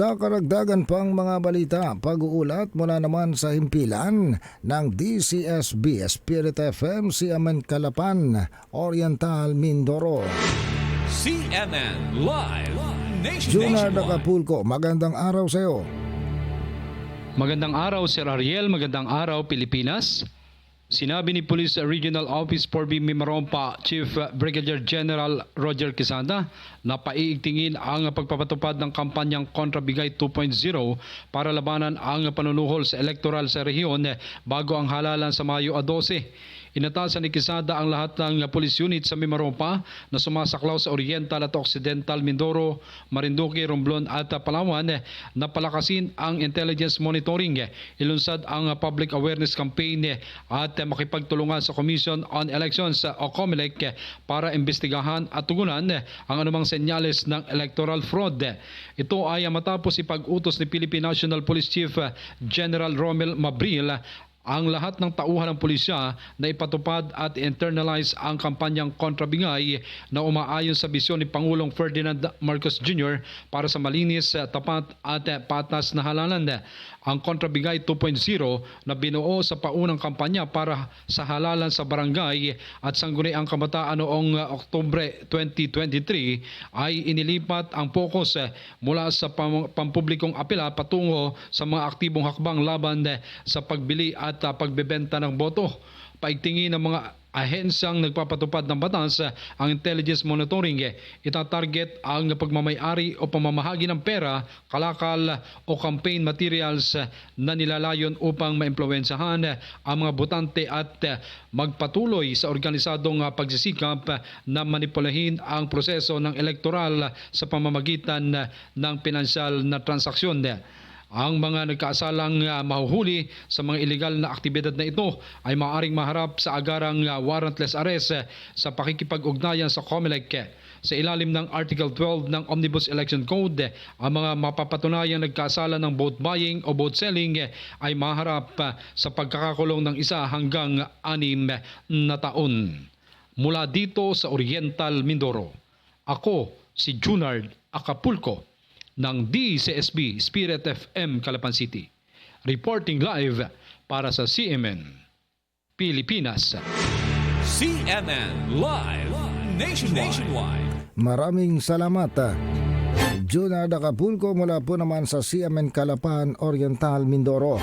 Sa karagdagan pang mga balita, pag-uulat mula naman sa himpilan ng DCSB Spirit FM si Aman Kalapan, Oriental Mindoro. CNN Live Nation Junard. Acapulco, magandang araw sa iyo. Magandang araw Sir Ariel, magandang araw Pilipinas. Sinabi ni Police Regional Office 4B Mimarompa Chief Brigadier General Roger Quezada na paiigtingin ang pagpapatupad ng kampanyang Kontrabigay 2.0 para labanan ang panunuhol sa electoral sa rehiyon bago ang halalan sa Mayo 12. Inatasan ni Quezada ang lahat ng police unit sa Mimarompa na sumasaklaw sa Oriental at Occidental Mindoro, Marinduque, Romblon at Palawan na palakasin ang intelligence monitoring, ilunsad ang public awareness campaign at makipagtulungan sa Commission on Elections o COMELEC para imbestigahan at tugunan ang anumang senyales ng electoral fraud. Ito ay matapos ipag-utos ni Philippine National Police Chief General Romel Mabril ang lahat ng tauhan ng pulisya na ipatupad at internalize ang kampanyang kontrabingay na umaayon sa bisyon ni Pangulong Ferdinand Marcos Jr. para sa malinis, tapat at patas na halalan. Ang kontrabigay 2.0 na binuo sa paunang kampanya para sa halalan sa barangay at sangguniang kabataan noong Oktubre 2023 ay inilipat ang focus mula sa pam- pampublikong apela patungo sa mga aktibong hakbang laban sa pagbili at uh, pagbebenta ng boto. Paigtingin ng mga ahensyang nagpapatupad ng batas ang intelligence monitoring. Itatarget ang pagmamayari o pamamahagi ng pera, kalakal o campaign materials na nilalayon upang maimpluwensyahan ang mga botante at magpatuloy sa organisadong pagsisikap na manipulahin ang proseso ng elektoral sa pamamagitan ng pinansyal na transaksyon. Ang mga nagkaasalang uh, mahuhuli sa mga illegal na aktibidad na ito ay maaaring maharap sa agarang uh, warrantless arrest uh, sa pakikipag-ugnayan sa COMELEC. Sa ilalim ng Article 12 ng Omnibus Election Code, ang mga mapapatunayang nagkasala ng vote buying o vote selling ay maharap sa pagkakakulong ng isa hanggang anim na taon. Mula dito sa Oriental Mindoro, ako si Junard Acapulco ng DCSB Spirit FM Calapan City. Reporting live para sa CMN Pilipinas. CNN Live Nation Nationwide. Maraming salamat. Junard Acapulco mula po naman sa CMN Kalapan, Oriental Mindoro.